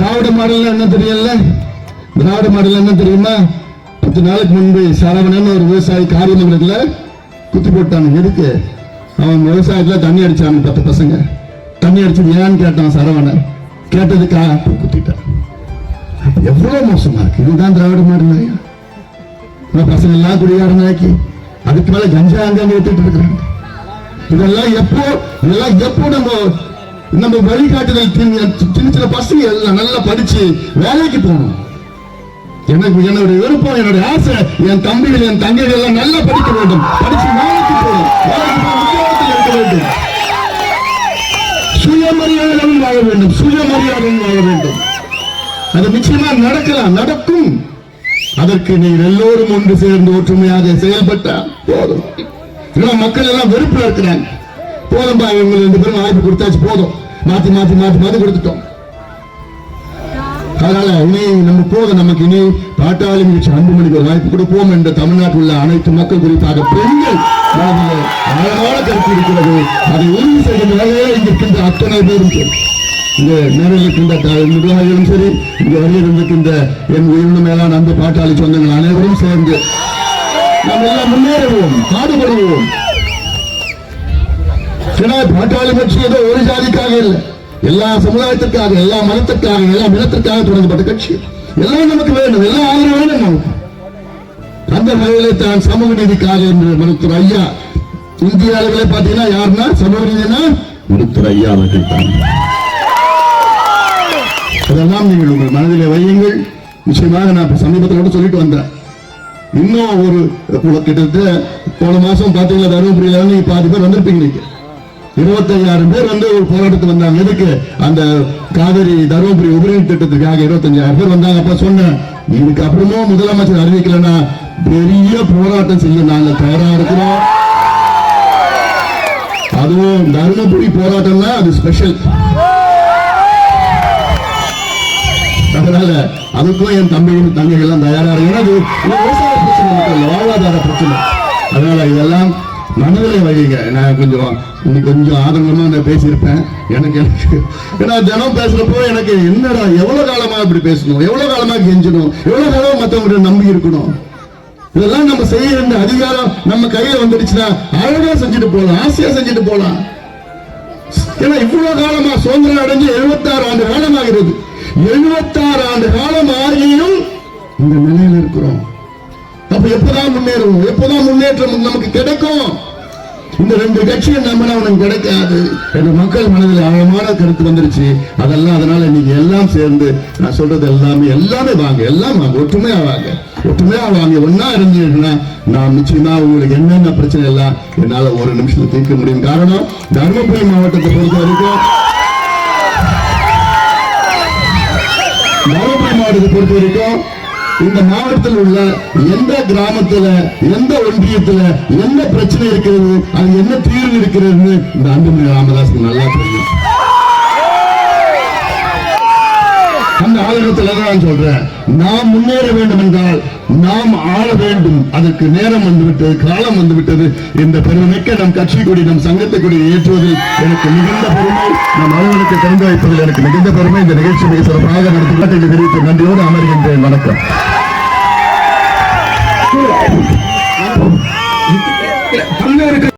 திராவிட model என்ன தெரியல திராவிட model என்ன தெரியுமா? பத்து நாளைக்கு முன்பு சரவணன் ஒரு விவசாயி காரியமங்கலத்தில் குத்தி போட்டான். எதுக்கு? அவன் விவசாயத்தில் தண்ணி அடிச்சான் பத்து பசங்க. தண்ணி அடிச்சது ஏன்னு கேட்டான் சரவணன். கேட்டதுக்கா? குத்திட்டான். எவ்வளோ மோசமா இருக்கு. இதுதான் திராவிட மாடல் ஐயா பசங்க எல்லாம் குடிகாரனாக்கி அதுக்கு மேல கஞ்சா அங்க விட்டுட்டு இருக்கிறாங்க. இதெல்லாம் எப்போ இதெல்லாம் எப்போ நம்ம நம்ம வழிகாட்டுதல் சின்ன சின்ன சின்ன பசங்க எல்லாம் நல்லா படிச்சு வேலைக்கு போகணும். எனக்கு என்னுடைய விருப்பம் என்னுடைய ஆசை என் தம்பிகள் என் தங்கைகள் எல்லாம் நல்லா படிக்க வேண்டும். படிச்சு வேலைக்கு போகணும் இருக்க வேண்டும். சுயமரியாதையுடன் வாழ வேண்டும். சுயமரியாதையுடன் வாழ வேண்டும். அது நிச்சயமா நடக்கலாம் நடக்கும். அதற்கு நீங்கள் எல்லோரும் ஒன்று சேர்ந்து ஒற்றுமையாக செயல்பட்டா போதும். மக்கள் எல்லாம் வெறுப்புல இருக்கிறாங்க. போதும்பா இவங்க ரெண்டு பேரும் வாய்ப்பு கொடுத்தாச்சு போதும். மாத்தி மாத்தி மாத்தி மாத்தி கொடுத்துட்டோம். அதனால இனி நம்ம போதும் நமக்கு இனி பாட்டாளி நிகழ்ச்சி அன்பு மணிக்கு ஒரு வாய்ப்பு கொடுப்போம் என்ற தமிழ்நாட்டில் உள்ள அனைத்து மக்கள் குறிப்பாக பெண்கள் மனதிலே ஆழமான கருத்து இருக்கிறது. அதை உறுதி செய்கின்ற வகையில் இருக்கின்ற அத்தனை பேரும் சரி. இங்க நேரில் இருக்கின்ற நிர்வாகிகளும் சரி இங்க வெளியில் இருக்கின்ற என் உயிரின மேலான அந்த பாட்டாளி சொந்தங்கள் அனைவரும் சேர்ந்து நாம் எல்லாம் முன்னேறுவோம் பாடுபடுவோம். ஏன்னா பாட்டாளி கட்சி ஏதோ ஒரு ஜாதிக்காக இல்லை. எல்லா சமுதாயத்திற்காக எல்லா மதத்திற்காக எல்லா இனத்திற்காக தொடங்கப்பட்ட கட்சி. எல்லாம் நமக்கு வேண்டும். எல்லாம் ஆதரவு வேண்டும். நமக்கு அந்த வகையிலே தான் சமூக நீதிக்காக என்று மருத்துவர் ஐயா இந்திய அளவிலே பார்த்தீங்கன்னா யாருன்னா? சமூக நீதினா? மருத்துவர் ஐயா அவர்கள் தான். அதெல்லாம் நீங்கள் உங்கள் மனதிலே வையுங்கள். நிச்சயமாக நான் இப்ப சமீபத்தில் கூட சொல்லிட்டு வந்தேன். இன்னும் ஒரு கிட்டத்தட்ட போன மாசம் பாத்தீங்கன்னா தருமபுரியில நீங்க பாதி பேர் வந்திருப்பீங்க நீங்க. இருபத்தையாயிரம் பேர் வந்து ஒரு போராட்டத்துக்கு வந்தாங்க. எதுக்கு? அந்த காவிரி தருமபுரி உபரி திட்டத்துக்காக இருபத்தஞ்சாயிரம் பேர் வந்தாங்க. அப்ப சொன்னேன் இதுக்கு அப்புறமும் முதலமைச்சர் அறிவிக்கலன்னா பெரிய போராட்டம் செய்ய நாங்க தயாரா இருக்கிறோம். அதுவும் தருமபுரி போராட்டம்னா அது ஸ்பெஷல் அதனால அதுக்கும் என் தம்பியும் தங்கைகள் எல்லாம் தயாரா இருக்கு விவசாய பிரச்சனை வாழ்வாதார பிரச்சனை. அதனால இதெல்லாம் மனதில் வைங்க நான் கொஞ்சம் இன்னைக்கு கொஞ்சம் ஆதங்கமா நான் பேசியிருப்பேன். எனக்கு எனக்கு ஏன்னா தினம் பேசுறப்போ எனக்கு என்னடா எவ்வளவு காலமா இப்படி பேசணும்? எவ்வளவு காலமா கெஞ்சணும் எவ்வளவு காலம் மத்தவங்க நம்பி இருக்கணும்? இதெல்லாம் நம்ம செய்ய வேண்டிய அதிகாரம் நம்ம கையில வந்துடுச்சுன்னா அழகா செஞ்சுட்டு போகலாம் ஆசையா செஞ்சுட்டு போகலாம் ஏன்னா இவ்வளவு காலமா சுதந்திரம் அடைஞ்சு 76 ஆண்டு காலம் ஆகிறது. எழுபத்தாறு ஆண்டு காலம் ஆகியும் இந்த நிலையில இருக்கிறோம். அப்ப எப்பதான் முன்னேறுவோம் எப்பதான் முன்னேற்றம் நமக்கு கிடைக்கும்? இந்த ரெண்டு கட்சியும் நம்பினா உனக்கு கிடைக்காது. என்று மக்கள் மனதில் ஆழமான கருத்து வந்துருச்சு. அதெல்லாம் அதனால நீங்க எல்லாம் சேர்ந்து நான் சொல்றது எல்லாமே எல்லாமே வாங்க எல்லாம் வாங்க ஒற்றுமையா வாங்க. ஒற்றுமையா வாங்க ஒன்னா இருந்தீங்கன்னா நான் நிச்சயமா உங்களுக்கு என்னென்ன பிரச்சனை எல்லாம் என்னால ஒரு நிமிஷத்துல தீர்க்க முடியும். காரணம் தருமபுரி மாவட்டத்தை பொறுத்த வரைக்கும் தருமபுரி மாவட்டத்தை பொறுத்த வரைக்கும் இந்த மாவட்டத்தில் உள்ள எந்த கிராமத்துல எந்த ஒன்றியத்துல என்ன பிரச்சனை இருக்கிறது அது என்ன தீர்வு இருக்கிறதுன்னு இந்த அன்புமணி ராமதாஸ் நல்லா தெரியும். அந்த ஆளுநத்துல நான் சொல்றேன். நாம் முன்னேற வேண்டும் என்றால் நாம் ஆள வேண்டும். அதற்கு நேரம் வந்துவிட்டது காலம் வந்துவிட்டது. இந்த பெருமைக்க நம் கட்சி கொடி நம் சங்கத்தை கொடி ஏற்றுவதில் எனக்கு மிகுந்த பெருமை. நம் அலுவலகத்தை திறந்து வைப்பதில் எனக்கு மிகுந்த பெருமை. இந்த நிகழ்ச்சி மிக சிறப்பாக நடத்தி தெரிவித்து நன்றியோடு அமர்கின்றேன். வணக்கம். பல்வேறு